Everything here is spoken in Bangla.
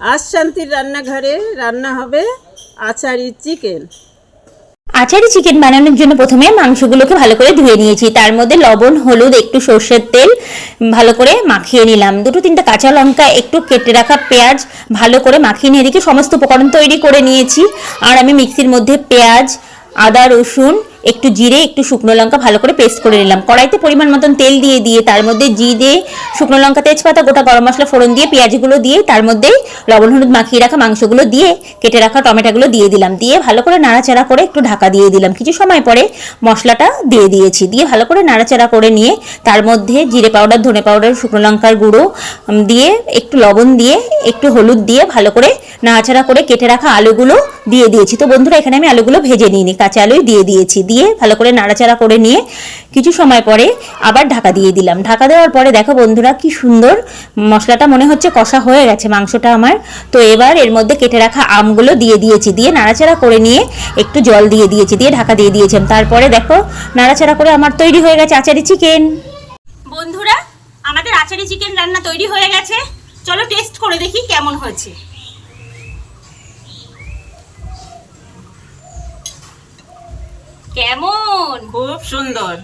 আজ শান্তির রান্নাঘরে রান্না হবে আচারি চিকেন। আচারি চিকেন বানানোর জন্য প্রথমে মাংসগুলোকে ভালো করে ধুয়ে নিয়েছি। তার মধ্যে লবণ, হলুদ, একটু সর্ষের তেল ভালো করে মাখিয়ে নিলাম। দুটো তিনটা কাঁচা লঙ্কা, একটু কেটে রাখা পেঁয়াজ ভালো করে মাখিয়ে নিয়ে এদিকে সমস্ত উপকরণ তৈরি করে নিয়েছি। আর আমি মিক্সির মধ্যে পেঁয়াজ আদা, রসুন, একটু জিরে, একটু শুকনো লঙ্কা ভালো করে পেস্ট করে নিলাম। কড়াইতে পরিমাণ মতন তেল দিয়ে দিয়ে তার মধ্যে জিরে, শুকনো লঙ্কা, তেজপাতা, গোটা গরম মশলা, ফোড়ন দিয়ে, পেঁয়াজগুলো দিয়ে তার মধ্যেই লবণ, হলুদ মাখিয়ে রাখা মাংসগুলো দিয়ে কেটে রাখা টমেটোগুলো দিয়ে দিলাম। দিয়ে ভালো করে নাড়াচাড়া করে একটু ঢাকা দিয়ে দিলাম। কিছু সময় পরে মশলাটা দিয়ে দিয়েছি। দিয়ে ভালো করে নাড়াচাড়া করে নিয়ে তার মধ্যে জিরে পাউডার, ধনে পাউডার, শুকনো লঙ্কার গুঁড়ো দিয়ে একটু লবণ দিয়ে, একটু হলুদ দিয়ে ভালো করে নাড়াচাড়া করে কেটে রাখা আলুগুলো দিয়ে দিয়েছি। তো বন্ধুরা, এখানে আমি আলুগুলো ভেজে নিইনি। কাঁচা আলুই দিয়ে দিয়েছি। দিয়ে ভালো করে নাড়াচাড়া করে নিয়ে কিছু সময় পরে আবার ঢাকা দিয়ে দিলাম। ঢাকা দেওয়ার পরে দেখো বন্ধুরা, কি সুন্দর মশলাটা মনে হচ্ছে কষা হয়ে গেছে মাংসটা আমার। তো এবার এর মধ্যে কেটে রাখা আমগুলো দিয়ে দিয়েছি। দিয়ে নাড়াচাড়া করে নিয়ে একটু জল দিয়ে দিয়েছি। দিয়ে ঢাকা দিয়ে দিয়েছিলাম। তারপরে দেখো নাড়াচাড়া করে আমার তৈরি হয়ে গেছে আচারি চিকেন। বন্ধুরা, আমাদের আচারি চিকেন রান্না তৈরি হয়ে গেছে। চলো টেস্ট করে দেখি কেমন হয়েছে। কেমন? খুব সুন্দর।